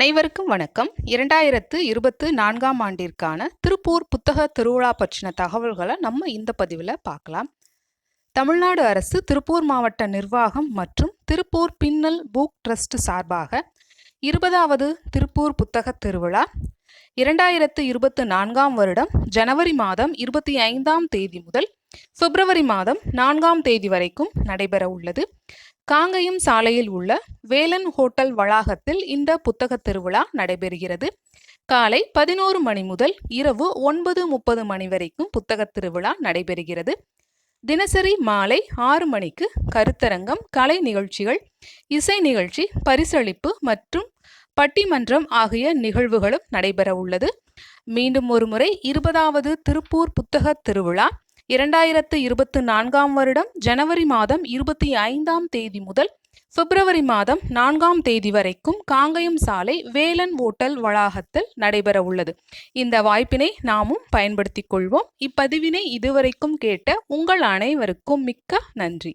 அனைவருக்கும் வணக்கம். இரண்டாயிரத்து இருபத்து நான்காம் ஆண்டிற்கான திருப்பூர் புத்தக திருவிழா பற்றின தகவல்களை நம்ம இந்த பதிவில் பார்க்கலாம். தமிழ்நாடு அரசு திருப்பூர் மாவட்ட நிர்வாகம் மற்றும் திருப்பூர் பின்னல் புக் ட்ரஸ்ட் சார்பாக இருபதாவது திருப்பூர் புத்தக திருவிழா இரண்டாயிரத்து இருபத்து நான்காம் வருடம் ஜனவரி மாதம் இருபத்தி ஐந்தாம் தேதி முதல் பிப்ரவரி மாதம் நான்காம் தேதி வரைக்கும் நடைபெற உள்ளது. காங்கயம் சாலையில் உள்ள வேலன் ஹோட்டல் வளாகத்தில் இந்த புத்தக திருவிழா நடைபெறுகிறது. காலை பதினோரு மணி முதல் இரவு ஒன்பது முப்பது மணி வரைக்கும் புத்தக திருவிழா நடைபெறுகிறது. தினசரி மாலை ஆறு மணிக்கு கருத்தரங்கம் கலை நிகழ்ச்சிகள் இசை நிகழ்ச்சி பரிசளிப்பு மற்றும் பட்டிமன்றம் ஆகிய நிகழ்வுகளும் நடைபெற உள்ளது மீண்டும் ஒருமுறை இருபதாவது திருப்பூர் புத்தக திருவிழா இரண்டாயிரத்து இருபத்து நான்காம் வருடம் ஜனவரி மாதம் இருபத்தி ஐந்தாம் தேதி முதல் பிப்ரவரி மாதம் நான்காம் தேதி வரைக்கும் காங்கயம் சாலை வேலன் ஓட்டல் வளாகத்தில் நடைபெற உள்ளது இந்த வாய்ப்பினை நாமும் பயன்படுத்திக் கொள்வோம். இப்பதிவினை இதுவரைக்கும் கேட்ட உங்கள் அனைவருக்கும் மிக்க நன்றி.